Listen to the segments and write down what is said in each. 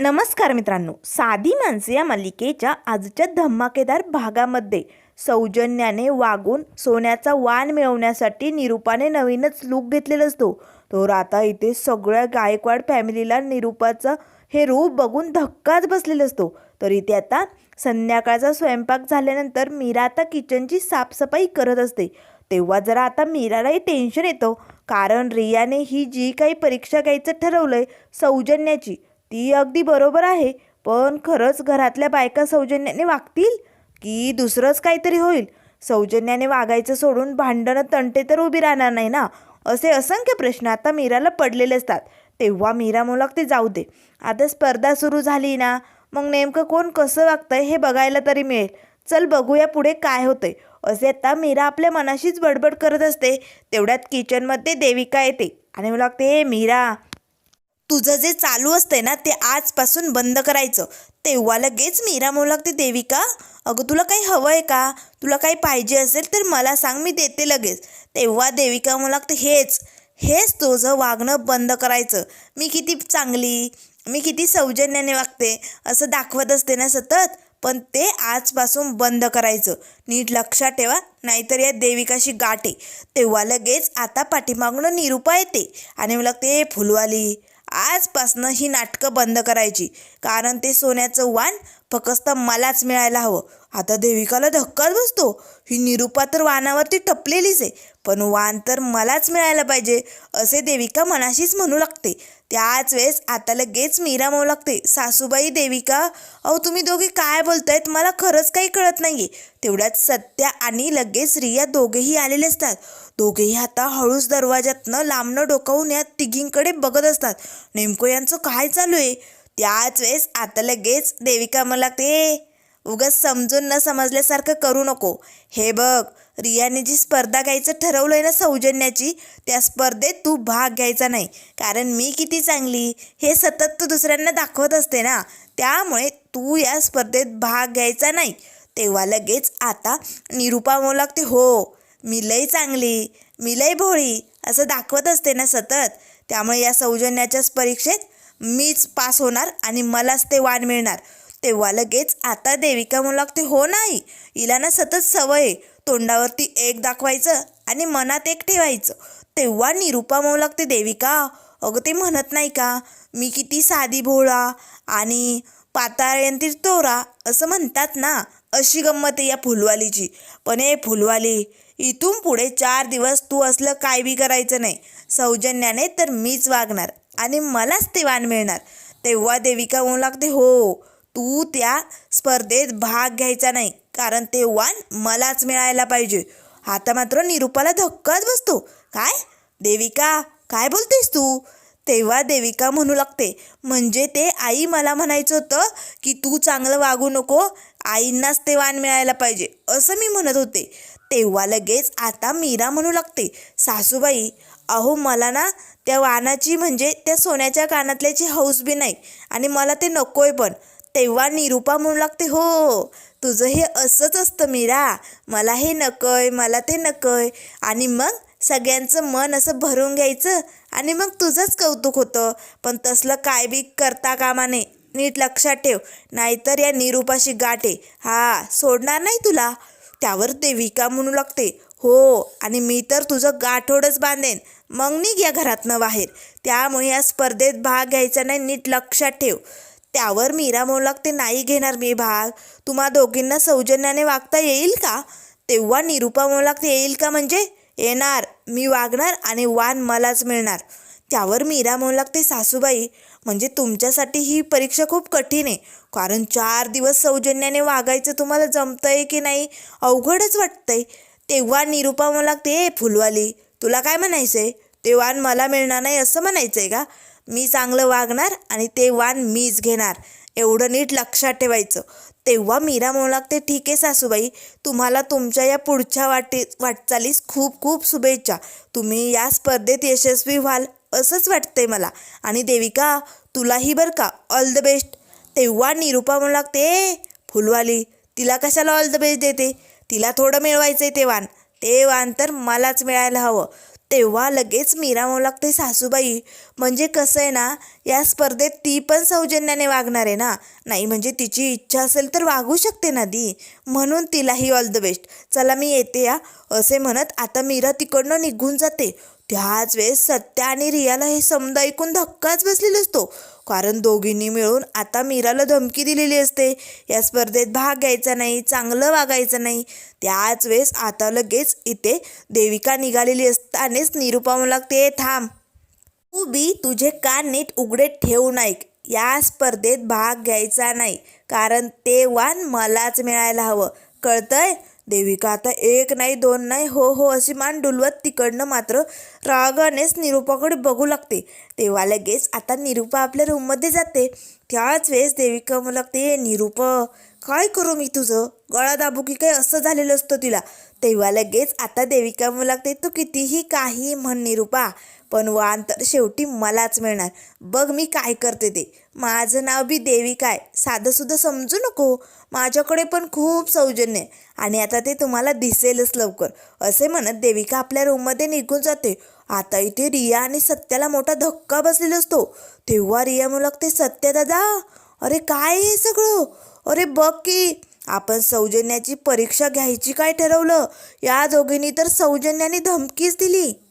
नमस्कार मित्रांनो साधी माणसे या मालिकेच्या आजच्या धमाकेदार भागामध्ये सौजन्याने वागून सोन्याचा वाण मिळवण्यासाठी निरूपाने नवीनच लूक घेतलेला असतो. तर आता इथे सगळ्या गायकवाड फॅमिलीला निरूपाचं हे रूप बघून धक्काच बसलेला असतो. तर इथे आता संध्याकाळचा स्वयंपाक झाल्यानंतर मीरा आता किचनची साफसफाई करत असते. तेव्हा जरा आता मीरालाही टेन्शन येतं. कारण रियाने ही जी काही परीक्षा घ्यायचं ठरवलं आहे सौजन्याची ती अगदी बरोबर आहे. पण खरंच घरातल्या बायका सौजन्याने वागतील? की दुसरंच काहीतरी होईल? सौजन्याने वागायचं सोडून भांडणं तंटे तर उभी राहणार नाही ना? असे असंख्य प्रश्न आता मीराला पडलेले असतात. तेव्हा मीरा मुलाक ते जाऊ दे. आता स्पर्धा सुरू झाली ना? मग नेमकं कोण कसं वागतंय हे बघायला तरी मिळेल. चल बघूया पुढे काय होतंय. असे आता मीरा आपल्या मनाशीच बडबड करत असते. तेवढ्यात किचनमध्ये देविका येते आणि मला लागते मीरा तुझं जे चालू असतंय ना ते आजपासून बंद करायचं. तेव्हा लगेच मीरा म्हणू लागते देविका अगं तुला काही हवं आहे का? तुला काही पाहिजे असेल तर मला सांग मी देते लगेच. तेव्हा देविका म्हणू लागते हेच हेच तुझं वागणं बंद करायचं. मी किती चांगली मी किती सौजन्याने वागते असं दाखवत असते ना सतत पण ते आजपासून बंद करायचं. नीट लक्षात ठेवा नाहीतर या देविकाशी गाठे. तेव्हा लगेच आता पाठीमागणं निरूपा येते. आणि मला ते फुलवाली आजपासनं ही नाटकं बंद करायची. कारण ते सोन्याचं वाण फक्त मलाच मिळायला हवं. आता देविकाला धक्काच बसतो. ही निरूपा तर वाणावरती टपलेलीच आहे. पण वाण तर मलाच मिळायला पाहिजे असे देविका मनाशीच म्हणू लागते. त्याच वेळेस आता लगेच मीरा म्हणू लागते सासूबाई देविका अहो तुम्ही दोघे काय बोलतायत? मला खरंच काही कळत नाही आहे तेवढ्यात सत्या आणि लगेच रिया दोघेही आलेले असतात. दोघेही आता हळूच दरवाज्यातनं लांबनं डोकावून या तिघींकडे बघत असतात. नेमकं यांचं काय चालू आहे? त्याच वेळेस आता लगेच देविका मला लागते उगाच समजून न समजल्यासारखं करू नको. हे बघ रियाने जी स्पर्धा घ्यायचं ठरवलं आहे ना सौजन्याची त्या स्पर्धेत तू भाग घ्यायचा नाही. कारण मी किती चांगली हे सतत तू दुसऱ्यांना दाखवत असते ना. त्यामुळे तू या स्पर्धेत भाग घ्यायचा नाही. तेव्हा लगेच आता निरूपा मोलागते हो मी लई चांगली मी लई भोळी असं दाखवत असते ना सतत. त्यामुळे या सौजन्याच्याच परीक्षेत मीच पास होणार आणि मलाच ते वाण मिळणार. तेव्हा लगेच आता देविका म्हणू लागते हो नाही. हिला ना सतत सवय आहे. तोंडावरती एक दाखवायचं आणि मनात एक ठेवायचं. तेव्हा निरूपा म्हणू लागते देविका अगं ते म्हणत नाही का? मी किती साधी भोळा आणि पाताळयंती तोरा असं म्हणतात ना अशी गंमत आहे या फुलवालीची. पण हे फुलवाली इथून पुढे चार दिवस तू असलं काय बी करायचं नाही. सौजन्याने तर मीच वागणार आणि मलाच ते वाण मिळणार. तेव्हा देविका म्हणू लागते हो तू त्या स्पर्धेत भाग घ्यायचा नाही कारण ते वाण मलाच मिळायला पाहिजे. आता मात्र निरूपाला धक्काच बसतो. काय? देविका काय बोलतेस तू? तेव्हा देविका म्हणू लागते म्हणजे ते आई मला म्हणायचं होतं की तू चांगलं वागू नको आईंनाच ते वाण मिळायला पाहिजे. असं मी म्हणत होते. तेव्हा लगेच आता मीरा म्हणू लागते सासूबाई अहो मला ना त्या वानाची म्हणजे त्या सोन्याच्या कानातल्याची हौस बी नाही आणि मला ते नकोय पण. तेव्हा निरूपा म्हणू लागते हो तुझं हे असंच असतं मीरा मला हे नकोय मला ते नकोय. आणि मग सगळ्यांचं मन असं भरून घ्यायचं आणि मग तुझंच कौतुक होतं. पण तसलं काय बी करता कामा नये नीट लक्षात ठेव. नाहीतर या निरूपाशी गाठे हा सोडणार नाही तुला? त्यावर देविका म्हणू लागते. हो आणि मी तर तुझं गाठोडच बांधेन. मग निघ या घरातनं बाहेर. त्यामुळे या स्पर्धेत भाग घ्यायचा नाही नीट लक्षात ठेव. त्यावर मीरा म्हणू लागते नाही घेणार मी भाग. तुम्हा दोघींना सौजन्याने वागता येईल का? तेव्हा निरूपा म्हणू लागते येईल का म्हणजे? येणार. मी वागणार आणि वाण मलाच मिळणार. त्यावर मीरा म्हणू लागते सासूबाई म्हणजे तुमच्यासाठी ही परीक्षा खूप कठीण आहे. कारण चार दिवस सौजन्याने वागायचं तुम्हाला जमतंय की नाही? अवघडच वाटतंय. तेव्हा निरूपा मला लागते फुलवाली तुला काय म्हणायचं आहे ते वाण मला मिळणार नाही असं म्हणायचं आहे का? मी चांगलं वागणार आणि ते वाण मीच घेणार. एवढं नीट लक्षात ठेवायचं. तेव्हा मीरा म्हणू लागते ठीक आहे सासूबाई. तुम्हाला तुमच्या या पुढच्या वाटे वाटचालीस खूप खूप शुभेच्छा. तुम्ही या स्पर्धेत यशस्वी व्हाल. असंच वाटतंय मला. आणि देविका तुलाही बरं का ऑल द बेस्ट तेव्हा निरूपा म्हणू लागते फुलवाली तिला कशाला ऑल द बेस्ट देते? तिला थोडं मिळवायचं आहे ते वाण. ते वाण तर मलाच मिळायला हवं. तेव्हा लगेच मीरा म्हणू लागते सासूबाई म्हणजे कसं आहे ना या स्पर्धेत ती पण सौजन्याने वागणार आहे ना. नाही म्हणजे तिची इच्छा असेल तर वागू शकते ना दी म्हणून तिलाही ऑल द बेस्ट चला मी येते या असे म्हणत आता मीरा तिकडनं निघून जाते. त्याच वेळेस सत्या आणि रियाला हे समद ऐकून धक्काच बसलेला असतो. कारण दोघींनी मिळून आता मीराला धमकी दिलेली असते. या स्पर्धेत भाग घ्यायचा नाही चांगलं वागायचं नाही. त्याच वेळेस आता लगेच इथे देविका निघालेली असतानेच निरुपा म्हणू लागते थांब. तू बी तुझे कान नीट उघडे ठेवून ऐक या स्पर्धेत भाग घ्यायचा नाही. कारण ते वाण मलाच मिळायला हवं. कळतंय? देविका आता एक नाही दोन नाही हो हो अशी मान डुलवत तिकडनं मात्र रागानेच निरूपाकडे बघू लागते. तेव्हा लगेच आता निरूपा आपल्या रूममध्ये जाते. त्याच वेळेस देविका म्हणू लागते निरूप काय करू मी तुझं? गळा दाबू की काय? असं झालेलं असतं तिला. तेव्हा लगेच आता देविका मुलागते तू कितीही काही म्हण निरुपा पण वान तर शेवटी मलाच मिळणार. बघ मी काय करते ते. माझं नाव बी देविका आहे. साधं सुद्धा समजू नको. माझ्याकडे पण खूप सौजन्य आहे. आणि आता ते तुम्हाला दिसेलच लवकर. असे म्हणत देविका आपल्या रूममध्ये निघून जाते. आता इथे रिया आणि सत्याला मोठा धक्का बसलेला असतो. तेव्हा रिया मुलागते सत्य दादा अरे काय हे सगळं? अरे बघ की आपण सौजन्याची परीक्षा घ्यायची काय ठरवलं? या दोघींनी तर सौजन्याने धमकीच दिली.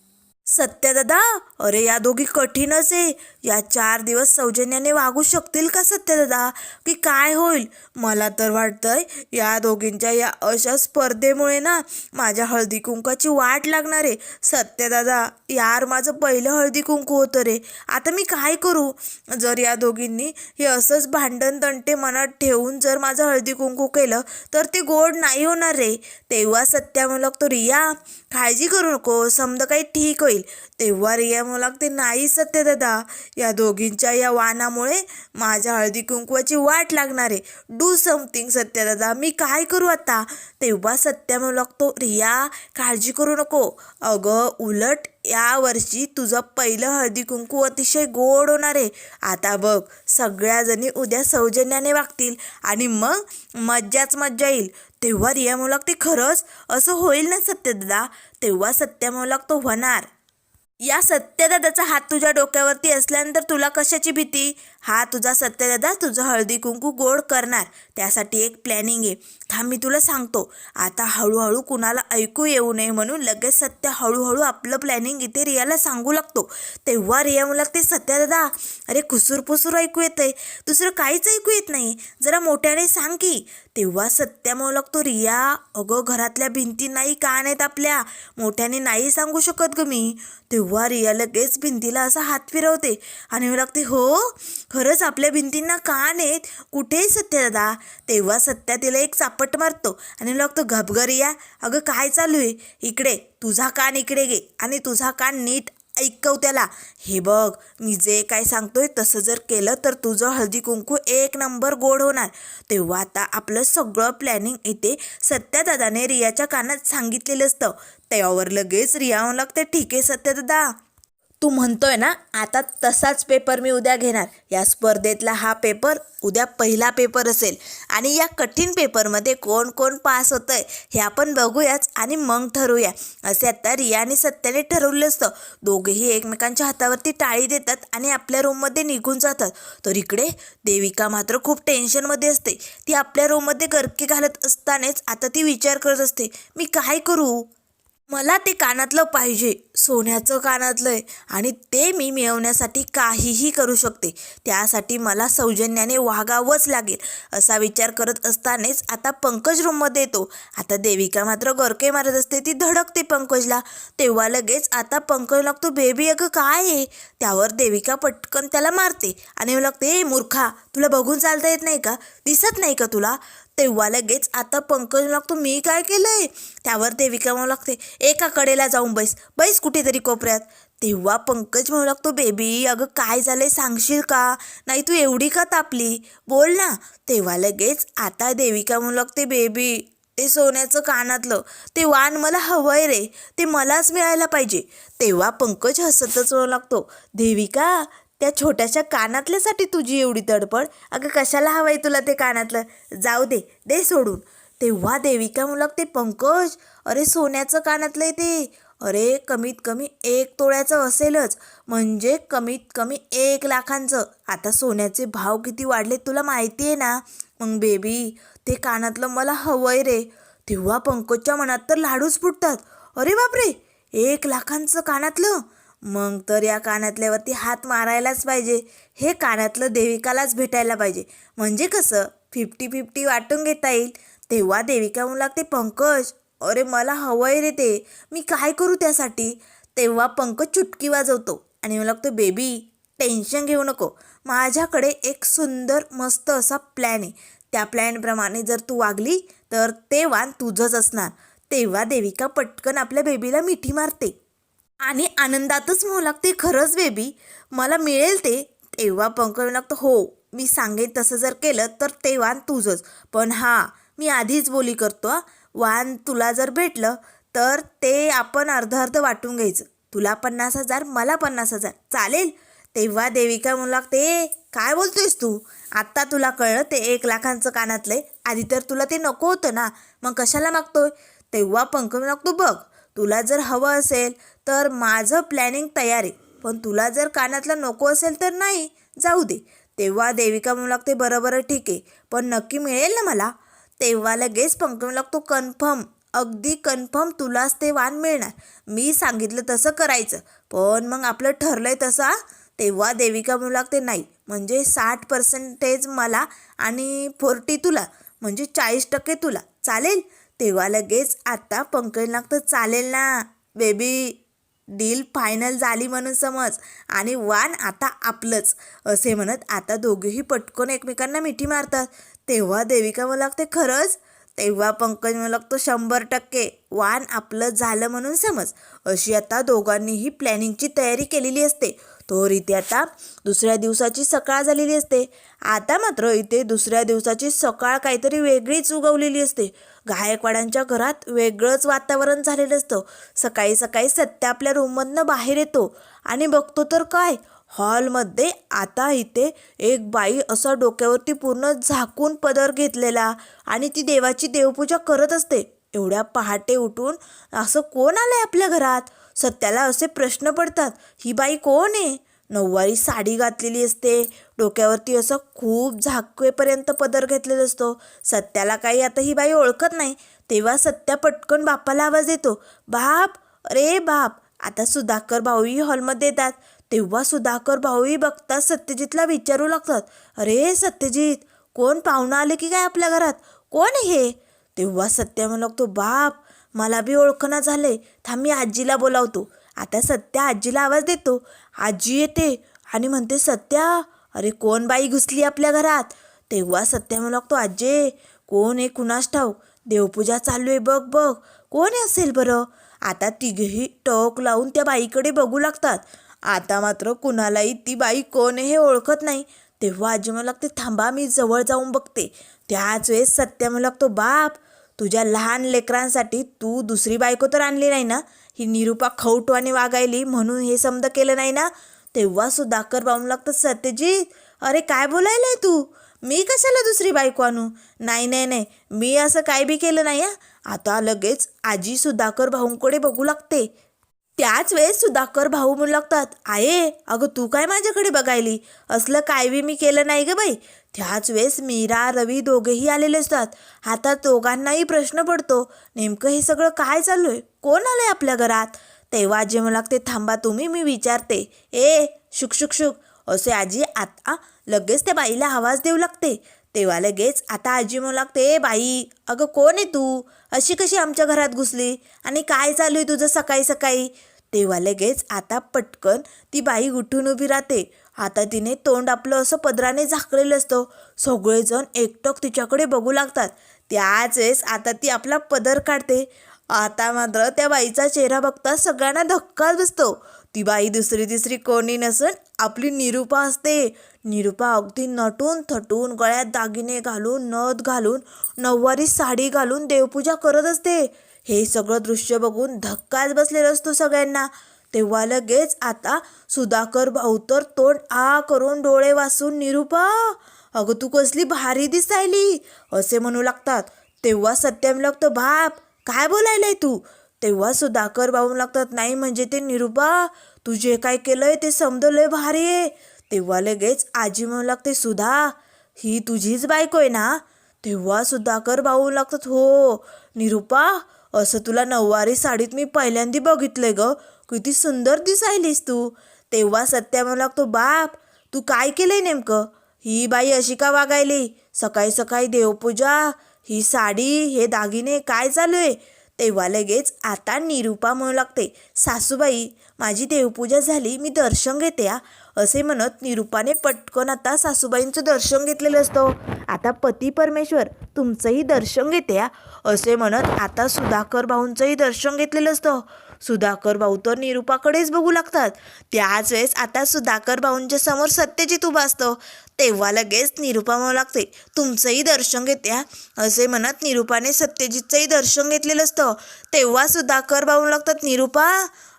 सत्यदादा अरे या दोघी कठीणच आहे. या चार दिवस सौजन्याने वागू शकतील का सत्यदादा की काय होईल? मला तर वाटतंय या दोघींच्या या अशा स्पर्धेमुळे ना माझ्या हळदी कुंकाची वाट लागणार आहे. सत्यदादा यार माझं पहिलं हळदी कुंकू होतं रे. आता मी काय करू? जर या दोघींनी हे असंच भांडण तंटे मनात ठेवून जर माझं हळदी कुंकू केलं तर ते गोड नाही होणार रे. तेव्हा सत्या म्हणू लागतो रिया काळजी करू नको समजा काही ठीक होईल. तेव्हा रिया मला ते नाही सत्य दादा. या दोघींच्या या वानामुळे माझ्या हळदी कुंकवाची वाट लागणार आहे. डू समथिंग सत्य दादा. मी काय करू आता? तेव्हा सत्या म्हणू लागतो रिया काळजी करू नको. अगं उलट या वर्षी तुझं पहिलं हळदी कुंकू अतिशय गोड होणार आहे. आता बघ सगळ्याजणी उद्या सौजन्याने वागतील आणि मग मज्जाच मज्जा येईल. तेव्हा रिया म्हणू लागते खरंच असं होईल ना सत्यदादा तेव्हा सत्या म्हणू लागतो होणार. या सत्यदादाचा हात तुझ्या डोक्यावरती असल्यानंतर तुला कशाची भीती? हा तुझा सत्यदादा तुझं हळदी कुंकू गोड करणार. त्यासाठी एक प्लॅनिंग आहे. थांब मी तुला सांगतो. आता हळूहळू कुणाला ऐकू येऊ नये म्हणून लगेच सत्य हळूहळू आपलं प्लॅनिंग इथे रियाला सांगू लागतो. तेव्हा रिया म्हणू लागते सत्यदादा अरे खुसूर पुसूर ऐकू येतंय. दुसरं काहीच ऐकू येत नाही. जरा मोठ्याने सांग की. तेव्हा सत्या म्हणू लागतो रिया अगं घरातल्या भिंती नाही का नाहीत आपल्या? मोठ्याने नाही सांगू शकत ग मी. तेव्हा रिया लगेच भिंतीला असा हात फिरवते. आणि म्हणू लागते हो खरंच आपल्या भिंतींना कान आहेत कुठे सत्य दादा? तेव्हा सत्या तिला एक चापट मारतो. आणि म्हणू लागतो घबघ रिया अगं काय चालू आहे? इकडे तुझा कान इकडे घे. आणि तुझा कान नीट ऐकव त्याला. हे बघ मी जे काय सांगतोय तसं जर केलं तर तुझं हळदी कुंकू एक नंबर गोड होणार. तेव्हा आता आपलं सगळं प्लॅनिंग इथे सत्यादादाने रियाच्या कानात सांगितलेलं असतं. त्यावर लगेच रिया म्हणू लागते. ठीक आहे सत्यदा तू म्हणतोय ना आता तसाच पेपर मी उद्या घेणार. या स्पर्धेतला हा पेपर उद्या पहिला पेपर असेल. आणि या कठीण पेपरमध्ये कोण कोण पास होतं आहे हे आपण बघूयाच आणि मग ठरवूया. असे आता रिया आणि सत्याने ठरवलं असतं. दोघेही एकमेकांच्या हातावरती टाळी देतात आणि आपल्या रूममध्ये निघून जातात. तर इकडे देविका मात्र खूप टेन्शनमध्ये असते. ती आपल्या रूममध्ये गरके घालत असतानाच आता ती विचार करत असते मी काय करू? मला ते कानातलं पाहिजे. सोन्याचं कानातलं आहे आणि ते मी मिळवण्यासाठी काहीही करू शकते. त्यासाठी मला सौजन्याने वागावंच लागेल असा विचार करत असतानाच आता पंकज रूममध्ये येतो. आता देविका मात्र गरके मारत असते ती धडकते पंकजला. तेव्हा लगेच आता पंकज लागतो बेबी अगं काय आहे? त्यावर देविका पटकन त्याला मारते आणि लागते ए मूर्खा तुला बघून चालता येत नाही का? दिसत नाही का तुला? तेव्हा लगेच आता पंकज लागतो मी काय केलंय? त्यावर देविका म्हणू लागते एका कडेला जाऊन बैस बैस कुठेतरी कोपऱ्यात. तेव्हा पंकज म्हणू लागतो बेबी अगं काय झालंय सांगशील का? नाही तू एवढी का तापली? बोल ना. तेव्हा लगेच आता देविका म्हणू लागते बेबी ते सोन्याचं कानातलं ते वाण मला हवंय रे ते मलाच मिळायला पाहिजे. तेव्हा पंकज हसतच म्हणू लागतो देविका त्या छोट्याशा कानातल्यासाठी तुझी एवढी तडपड? अगं कशाला हवं आहे तुला ते कानातलं? जाऊ दे दे सोडून. तेव्हा देविका म्हणू ते पंकज. अरे सोन्याचं कानातलं आहे ते. अरे कमीत कमी एक तोळ्याचं असेलच. म्हणजे कमीत कमी एक लाखांचं. आता सोन्याचे भाव किती वाढले तुला माहिती आहे ना? मग बेबी ते कानातलं मला हवंय रे. तेव्हा पंकजच्या मनात तर लाडूच फुटतात. अरे बापरे एक लाखांचं कानातलं? मग तर या कानातल्यावरती हात मारायलाच पाहिजे. हे कानातलं देविकालाच भेटायला पाहिजे. म्हणजे कसं? फिफ्टी फिफ्टी वाटून घेता येईल. तेव्हा देविका म्हणू लागते पंकज अरे मला हवंय रे ते. मी काय करू त्यासाठी? तेव्हा पंकज चुटकी वाजवतो आणि मला लागतो बेबी टेन्शन घेऊ नको. माझ्याकडे एक सुंदर मस्त असा प्लॅन आहे. त्या प्लॅनप्रमाणे जर तू वागली तर ते वाण तुझंच असणार. तेव्हा देविका पटकन आपल्या बेबीला मिठी मारते. आणि आनंदातच म्हणू लागते खरंच बेबी मला मिळेल ते. तेव्हा पंकज लागतं. हो मी सांगेन तसं जर केलं तर ते वाण तुझंच. पण हां मी आधीच बोली करतो हा. वाण तुला जर भेटलं तर ते आपण अर्ध अर्ध वाटून घ्यायचं. तुला पन्नास हजार मला पन्नास हजार. चालेल? तेव्हा देविका म्हणू लागते काय बोलतोयस तू? आत्ता तुला कळलं ते एक लाखांचं कानातलंय. आधी तर तुला ते नको होतं ना. मग कशाला मागतोय? तेव्हा पंकज म्हणू लागतो बघ तुला जर हवं असेल तर माझं प्लॅनिंग तयार आहे. पण तुला जर कानातलं नको असेल तर नाही जाऊ दे. तेव्हा देविका म्हणू लागते बरं बरं ठीक आहे. पण नक्की मिळेल ना मला? तेव्हा लगेच पंकज म्हणू लागतो कन्फर्म. अगदी कन्फर्म तुलाच ते वाण मिळणार. मी सांगितलं तसं करायचं. पण मग आपलं ठरलंय तसं तेव्हा देविका म्हणू लागते नाही. म्हणजे साठ पर्सेंटेज मला आणि फोर्टी तुला. म्हणजे चाळीस टक्के तुला. चालेल? तेव्हा लगेच आता पंकज लागतं चालेल ना. बेबी डील फायनल झाली म्हणून समज. आणि वान आता आपलंच. असे म्हणत आता दोघेही पटकन एकमेकांना मिठी मारतात. तेव्हा देविका मला लागते खरंच? तेव्हा पंकज मला लागतो शंभर टक्के. वान आपलं झालं म्हणून समज. अशी आता दोघांनीही प्लॅनिंगची तयारी केलेली असते. तर इथे आता दुसऱ्या दिवसाची सकाळ झालेली असते. आता मात्र इथे दुसऱ्या दिवसाची सकाळ काहीतरी वेगळीच उगवलेली असते. गायकवाडांच्या घरात वेगळंच वातावरण झालेलं असतं. सकाळी सकाळी सत्य आपल्या रूममधनं बाहेर येतो आणि बघतो तर काय? हॉलमध्ये आता इथे एक बाई असा डोक्यावरती पूर्ण झाकून पदर घेतलेला आणि ती देवाची देवपूजा करत असते. एवढ्या पहाटे उठून असं कोण आलंय आपल्या घरात? सत्याला असे प्रश्न पडतात ही बाई कोण आहे? नऊवारी साडी घातलेली असते. डोक्यावरती असं खूप झाकवेपर्यंत पदर घेतलेला असतो. सत्याला काही आता ही बाई ओळखत नाही. तेव्हा सत्या पटकन बापाला आवाज येतो बाप अरे बाप आता सुधाकर भाऊही हॉलमध्ये येतात. तेव्हा सुधाकर भाऊही बघतात सत्यजितला विचारू लागतात अरे सत्यजित कोण पाहुणं आले की काय आपल्या घरात? कोण आहे हे? तेव्हा सत्य म्हणू लागतो बाप मला बी ओळखना झाले थांब मी आजीला बोलावतो. आता सत्या आजीला आवाज देतो. आजी येते आणि म्हणते सत्या अरे कोण बाई घुसली आपल्या घरात? तेव्हा सत्या म्हणू लागतो आजे कोण आहे? कुणास ठाऊक? देवपूजा चालू आहे बघ बघ. कोण असेल बरं? आता तिघेही टोक लावून त्या बाईकडे बघू लागतात. आता मात्र कुणालाही ती बाई कोण आहे हे ओळखत नाही. तेव्हा आजी म्हणू लागते थांबा मी जवळ जाऊन बघते. त्याच वेळेस सत्या म्हणू लागतो बाप तुझ्या लहान लेकरांसाठी तू दुसरी बायको तर आणली नाही ना? ही निरूपा खौटवाने वागायली म्हणून हे समज केलं नाही ना? तेव्हा सुधाकर बाहू लागतं सत्यजित अरे काय बोलायलाय तू? मी कशाला दुसरी बायको आणू? नाही नाही नाही मी असं काय बी केलं नाही आता लगेच आजी सुधाकर भाऊंकडे बघू लागते. त्याच वेळेस सुधाकर भाऊ म्हणू लागतात आये अगं तू काय माझ्याकडे बघायली? असलं काय बी मी केलं नाही ग बाई. त्याच वेळेस मीरा रवी दोघेही आलेले असतात. आता दोघांनाही प्रश्न पडतो नेमकं हे सगळं काय चालू आहे कोण आलंय आपल्या घरात? तेव्हा आजी मला लागते थांबा तुम्ही मी विचारते. ए शुक शुक शुक. असे आजी आता लगेच त्या बाईला आवाज देऊ लागते. तेव्हा लगेच आता आजी म्हणू लागते ए बाई अगं कोण आहे तू? अशी कशी आमच्या घरात घुसली? आणि काय चालू आहे तुझं सकाळी सकाळी? तेव्हा लगेच आता पटकन ती बाई उठून उभी राहते. आता तिने तोंड आपलं असं पदराने झाकलेलं असतं. सगळेजण एकटक तिच्याकडे बघू लागतात. त्याच वेळेस आता ती आपला पदर काढते. आता मात्र त्या बाईचा चेहरा बघता सगळ्यांना धक्काच बसतो. ती बाई दुसरी तिसरी कोणी नसून आपली निरूपा असते. निरूपा अगदी नटून थटून गळ्यात दागिने घालून नथ घालून नऊवारी साडी घालून देवपूजा करत असते. हे सगळं दृश्य बघून धक्काच बसलेलं असतो सगळ्यांना. तेव्हा लगेच आता सुधाकर भाऊ तर तोंड आ करून डोळे वाचून निरूपा अगं तू कसली भारी दिसायली. असे म्हणू लागतात. तेव्हा सत्यम लागतं बाप काय बोलायलाय तू? तेव्हा सुधाकर भाऊ लागतात नाही म्हणजे ते निरुपा तू जे काय केलंय ते समजलंय भारी आहे. तेव्हा लगेच आजी म्हणू लागते सुधा ही तुझीच बायको आहे ना? तेव्हा सुधाकर भाऊ लागतात हो निरुपा असं तुला नऊवारी साडीत मी पहिल्यांदा बघितलंय ग. किती सुंदर दिसायलीस तू. तेव्हा सत्या म्हणू लागतो बाप तू काय केलंय नेमकं? ही बाई अशी का वागायली? सकाळी सकाळी देवपूजा ही साडी हे दागिने काय चालू आहे? तेव्हा लगेच आता निरूपा म्हणू लागते सासूबाई माझी देवपूजा झाली मी दर्शन घेते या असे म्हणत निरूपाने पटकन आता सासूबाईंचं दर्शन घेतलेलं असतं. आता पती परमेश्वर तुमचंही दर्शन घेते या असे म्हणत आता सुधाकर भाऊंचंही दर्शन घेतलेलं असतं. सुधाकर भाऊ तर निरूपाकडेच बघू लागतात. त्याच वेळेस आता सुधाकर भाऊंच्या समोर सत्यजित उभा असतो. तेव्हा लगेच निरूपा म्हणू लागते तुमचंही दर्शन घेते असे म्हणत निरूपाने सत्यजितचंही दर्शन घेतलेलं असतं. तेव्हा सुधाकर भाऊ लागतात निरूपा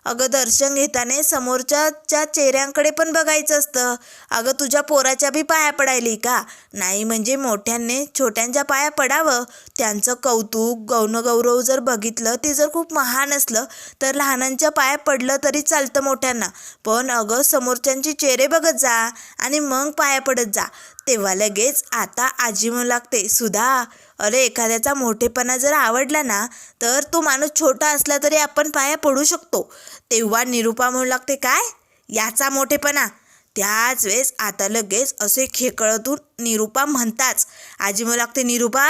अगं दर्शन घेताना समोरच्याच्या चेहऱ्यांकडे पण बघायचं असतं. अगं तुझ्या पोराच्या बी पाया पडायली का? नाही म्हणजे मोठ्यांनी छोट्यांच्या पाया पडावं. त्यांचं कौतुक गौणगौरव जर बघितलं ते जर खूप महान असलं तर लहानांच्या पाया पडलं तरी चालतं मोठ्यांना. पण अगं समोरच्यांचे चेहरे बघत जा आणि मग पाया पडत जा. तेव्हा लगेच आता आजी म्हणू लागते. सुधा अरे एखाद्याचा मोठेपणा जर आवडला ना तर तो माणूस छोटा असला तरी आपण पाया पडू शकतो. तेव्हा निरूपा म्हणू लागते काय? याचा मोठेपणा. त्याच वेळेस आता लगेच असे खेकळतून निरूपा म्हणताच आजी म्हणू लागते निरूपा.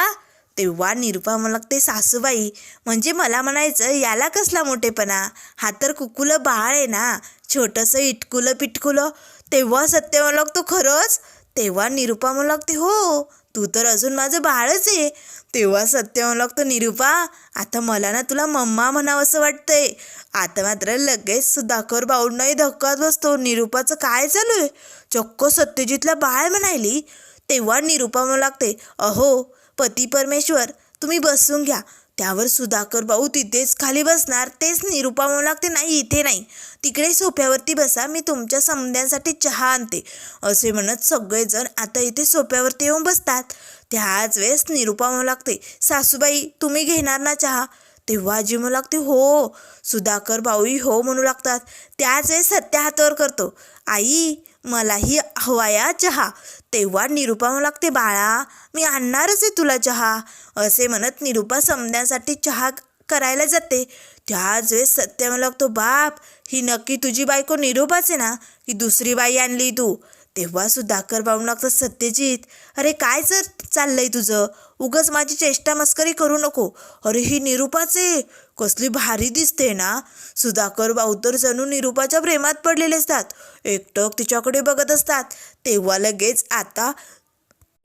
तेव्हा निरूपा म्हणू लागते सासूबाई म्हणजे मला म्हणायचं याला कसला मोठेपणा? हा तर कुकुलं बाळ आहे ना छोटंसं इटकुलं पिटकुलं. तेव्हा सत्य म्हणू लागतो खरंच? तेव्हा निरूपा म्हणू लागते हो तू तर अजून माझं बाळच आहे. तेव्हा सत्य म्हणू लागतो निरूपा आता मला ना तुला मम्मा म्हणावं असं वाटतंय. आता मात्र लगेच सुधाकर बाऊंनाही धक्काच बसतो. निरूपाचं काय चालू आहे? चक्क सत्यजितला बाळ म्हणायली. तेव्हा निरूपा म्हणू लागते अहो पती परमेश्वर तुम्ही बसून घ्या. त्यावर सुधाकर भाऊ तिथेच खाली बसणार. तेच निरुपा म्हणू लागते नाही इथे नाही. तिकडे सोफ्यावरती बसा मी तुमच्या समद्यांसाठी चहा आणते. असे म्हणत सगळेजण आता इथे सोफ्यावरती येऊन बसतात. त्याच वेळेस निरुपा म्हणू लागते सासूबाई तुम्ही घेणार ना चहा? तेव्हा आजी म्हणू लागते हो. सुधाकर भाऊही हो म्हणू लागतात. त्याच वेळेस सत्या हातावर करतो. आई मलाही हवाया चहा. तेव्हा निरूपा लागते बाळा मी आणणारच आहे तुला चहा. असे म्हणत निरूपा समजण्यासाठी चहा करायला जाते. त्याच वेळेस सत्य मला लागतो बाप ही नक्की तुझी बायको निरूपाच आहे ना? की दुसरी बाई आणली तू. तेव्हा सुधाकर भाऊ लागतं सत्यजित अरे काय सर चाललंय तुझं? उगच माझी चेष्टा मस्करी करू नको. अरे ही निरूपाच आहे. कसली भारी दिसते ना. सुधाकर भाऊ तर जणू निरूपाच्या प्रेमात पडलेले असतात. एकटक तिच्याकडे बघत असतात. तेव्हा लगेच आता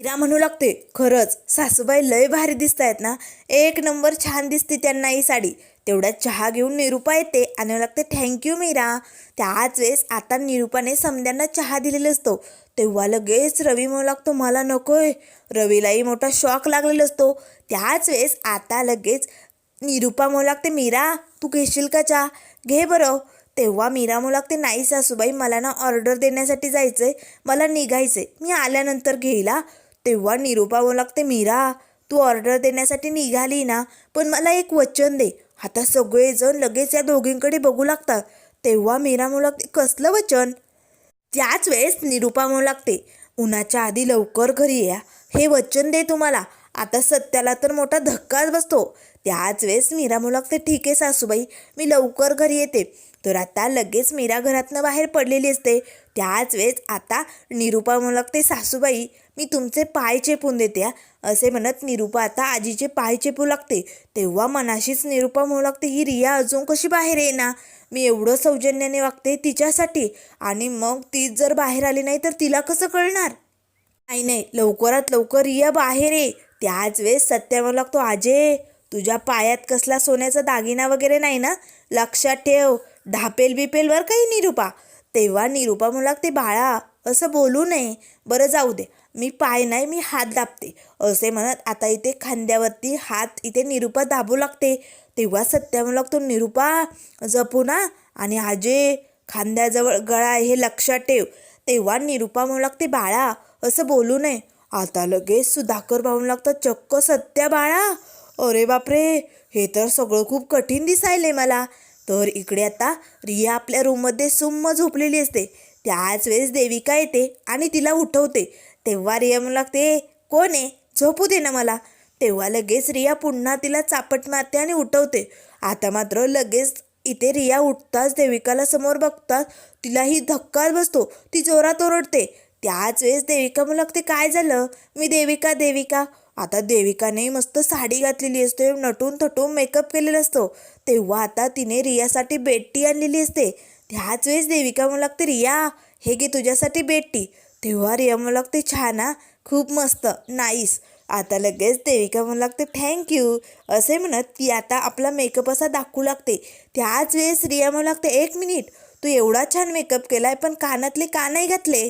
मीरा म्हणू लागते खरंच सासूबाई लय भारी दिसत आहेत ना. एक नंबर छान दिसते त्यांना ही साडी. तेवढ्यात चहा घेऊन निरूपा येते आणि लागते थँक्यू मीरा. त्याच वेळेस आता निरूपाने समद्यांना चहा दिलेला असतो. तेव्हा लगेच रवी म्हणू लागतो मला नकोय. रवीलाही मोठा शॉक लागलेला असतो. त्याच वेळेस आता लगेच निरूपा म्हणू लागते मीरा तू घेशील का चहा? घे बरं. तेव्हा मीरा म्हणू लागते नाही सासूबाई मला ना ऑर्डर देण्यासाठी जायचं आहे मला निघायचं आहे मी आल्यानंतर घेईला तेव्हा निरूपा म्हणू लागते मीरा तू ऑर्डर देण्यासाठी निघाली ना पण मला एक वचन दे. आता सगळेजण लगेच या दोघींकडे बघू लागतात. तेव्हा मीरा म्हणू लागते कसलं वचन? त्याच वेळेस निरूपा म्हणू लागते उन्हाच्या आधी लवकर घरी या. हे वचन दे तुम्हाला. आता सत्याला तर मोठा धक्काच बसतो. त्याच वेळेस मीरा म्हणू लागते ठीक आहे सासूबाई मी लवकर घरी येते. तर आता लगेच मीरा घरातनं बाहेर पडलेली असते. त्याच वेळेस आता निरूपा म्हणू लागते सासूबाई मी तुमचे पाय चेपून देते असे म्हणत निरूपा आता आजीचे पाय चेपू लागते. तेव्हा मनाशीच निरूपा म्हणू लागते ही रिया अजून कशी बाहेर येईना मी एवढं सौजन्याने वागते तिच्यासाठी आणि मग ती जर बाहेर आली नाही तर तिला कसं कळणार? नाही नाही लवकरात लवकर रिया बाहेर ये. त्याच वेळेस सत्यावर लागतो. आजे तुझ्या पायात कसला सोन्याचा दागिना वगैरे नाही ना? लक्षात ठेव. ढापेल बिपेल वर काही निरूपा. तेव्हा निरूपा म्हणू लागते बाळा असं बोलू नये. बरं जाऊ दे. मी पाय नाही मी हात दाबते. असे म्हणत आता इथे खांद्यावरती हात इथे निरूपा दाबू लागते. तेव्हा सत्या म्हणू लागतो निरूपा जपू ना. आणि आजे खांद्याजवळ गळा हे लक्षात ठेव. तेव्हा निरूपा म्हणू लागते बाळा असं बोलू नये. आता लगेच सुधाकर पाहून लागतं चक्क सत्या बाळा. अरे बापरे हे तर सगळं खूप कठीण दिसायले मला. तर इकडे आता रिया आपल्या रूममध्ये सुम्म झोपलेली असते. त्याच वेळेस देविका येते आणि तिला उठवते. तेव्हा रिया म्हणू लागते कोण आहे? झोपू दे ना मला. तेव्हा लगेच रिया पुन्हा तिला चापट मारते आणि उठवते. आता मात्र लगेच इथे रिया उठताच देविकाला समोर बघतात तिलाही धक्काच बसतो. ती जोरात ओरडते. त्याच वेळेस देविका म्हणू लागते काय झालं? मी देविका देविका. आता देविकाने मस्त साडी घातलेली असते नटून थटून मेकअप केलेला असतो. तेव्हा आता तिने रियासाठी बेट्टी आणलेली असते. त्याच वेळेस देविका म्हणू लागते रिया हे घे तुझ्यासाठी बेट्टी. तेव्हा रिया म्हणू लागते छान हा खूप मस्त नाईस. आता लगेच देविका म्हणू लागते थँक्यू असे म्हणत ती आता आपला मेकअप असा दाखवू लागते. त्याच वेळेस रिया म्हणू लागते एक मिनिट तू एवढा छान मेकअप केलाय पण कानातले का नाही घातले?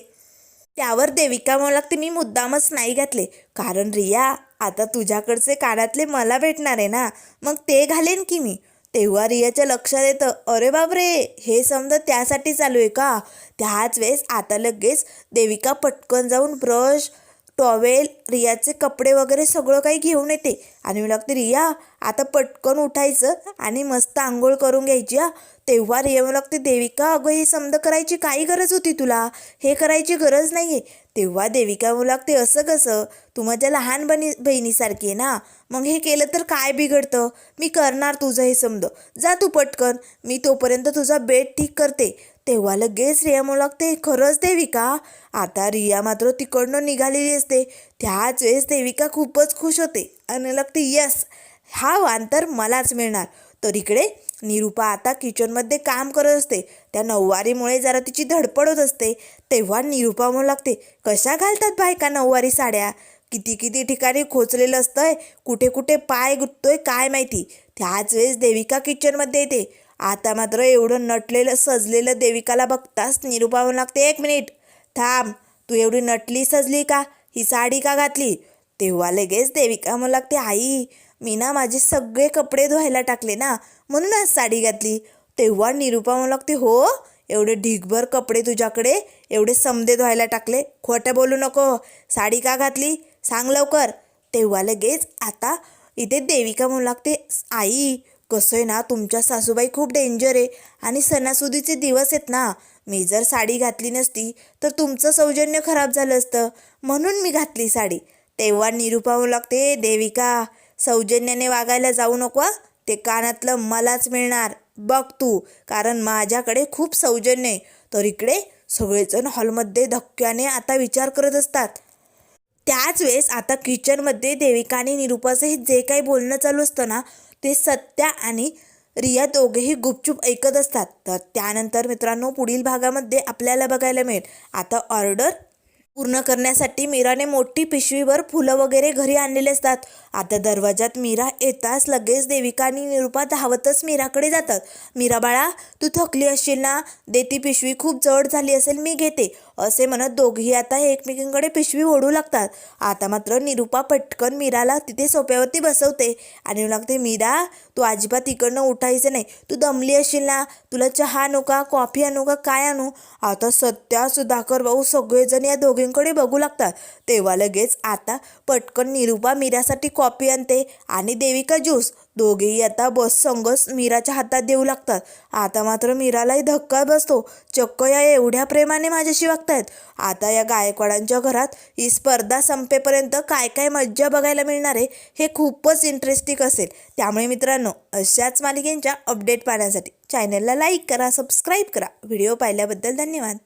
त्यावर देविका मला लागते मी मुद्दामच नाही घातले. कारण रिया आता तुझ्याकडचे कानातले मला भेटणार आहे ना. मग ते घालेन की मी? तेव्हा रियाच्या लक्षात येतं अरे बापरे हे समजा त्यासाठी चालू आहे का? त्याच वेळेस आता लगेच देविका पटकन जाऊन ब्रश टॉवेल रियाचे कपडे वगैरे सगळं काही घेऊन येते. आणि मी लागते रिया आता पटकन उठायचं आणि मस्त आंघोळ करून घ्यायची हा. तेव्हा रिया मला लागते देविका अगं हे समजा करायची काही गरज होती तुला? हे करायची गरज नाही आहे तेव्हा देविका म्हणू लागते असं कसं? तू माझ्या लहान बनी बहिणीसारखी आहे ना? मग हे केलं तर काय बिघडतं? मी करणार तुझं हे समज जा तू पटकन. मी तोपर्यंत तुझा बेड ठीक करते. तेव्हा लगेच रिया म्हणू लागते. खरंच देविका? आता रिया मात्र तिकडनं निघालेली असते. त्याच वेळेस देविका खूपच खुश होते आणि लागते यस हा वाण तर मलाच मिळणार. तर इकडे निरूपा आता किचनमध्ये काम करत असते. त्या नऊवारीमुळे जरा तिची धडपड होत असते. तेव्हा निरूपा म्हणू लागते कशा घालतात बायका नऊवारी साड्या? किती किती ठिकाणी खोचलेलं असतंय? कुठे कुठे पाय गुततोय काय माहिती? त्याच वेळेस देविका किचनमध्ये येते. आता मात्र एवढं नटलेलं सजलेलं देविकाला बघताच निरूपा म्हणू लागते एक मिनिट थांब तू एवढी नटली सजली का? ही साडी का घातली? तेव्हा लगेच देविका म्हणू लागते आई मी ना माझे सगळे कपडे धुवायला टाकले ना म्हणूनच साडी घातली. तेव्हा निरूपा म्हणू लागते हो एवढे ढीगभर कपडे तुझ्याकडे एवढे समदे धुवायला टाकले खोटं बोलू नको साडी का घातली सांग लवकर. तेव्हा लगेच आता इथे देविका म्हणू लागते आई कसं आहे ना तुमच्या सासूबाई खूप डेंजर आहे. आणि सणासुदीचे दिवस आहेत ना मी जर साडी घातली नसती तर तुमचं सौजन्य खराब झालं असतं. म्हणून मी घातली साडी. तेव्हा निरूपा लागते देविका सौजन्याने वागायला जाऊ नको ते कानातलं मलाच मिळणार. बघ तू कारण माझ्याकडे खूप सौजन्य आहे. तर इकडे सगळेजण हॉलमध्ये धक्क्याने आता विचार करत असतात. त्याच वेळेस आता किचनमध्ये देविका आणि निरूपाचं हे जे काही बोलणं चालू असतं ना ते सत्या आणि रिया दोघेही गुपचूप ऐकत असतात. तर त्यानंतर मित्रांनो पुढील भागामध्ये आपल्याला बघायला मिळेल. आता ऑर्डर पूर्ण करण्यासाठी मीराने मोठी पिशवीवर फुलं वगैरे घरी आणलेले असतात. आता दरवाजात मीरा येताच लगेच देविका आणि निरूपा धावतच मीराकडे जातात. मीरा बाळा तू थकली असशील ना? दे ती पिशवी खूप जड झाली असेल मी घेते. असे म्हणत दोघी आता एकमेकींकडे पिशवी ओढू लागतात. आता मात्र निरूपा पटकन मीराला तिथे सोप्यावरती बसवते आणि लागते मीरा तू अजिबात इकडनं उठायचं नाही. तू दमली असेल ना? तुला चहा आणू का? कॉफी आणू का? काय आणू? आता सत्या सुधाकर भाऊ सगळेजण या दोघींकडे बघू लागतात. तेव्हा लगेच आता पटकन निरूपा मीरासाठी कॉफी आणते आणि देविका ज्यूस. दोघेही आता बस संगच मीराच्या हातात देऊ लागतात. आता मात्र मीरालाही धक्का बसतो. चक्क या एवढ्या प्रेमाने माझ्याशी वागतायत. आता या गायकवाडांच्या घरात ही स्पर्धा संपेपर्यंत काय काय मज्जा बघायला मिळणार आहे हे खूपच इंटरेस्टिंग असेल. त्यामुळे मित्रांनो अशाच मालिकेंच्या अपडेट पाहण्यासाठी चॅनलला लाईक करा सबस्क्राईब करा. व्हिडिओ पाहिल्याबद्दल धन्यवाद.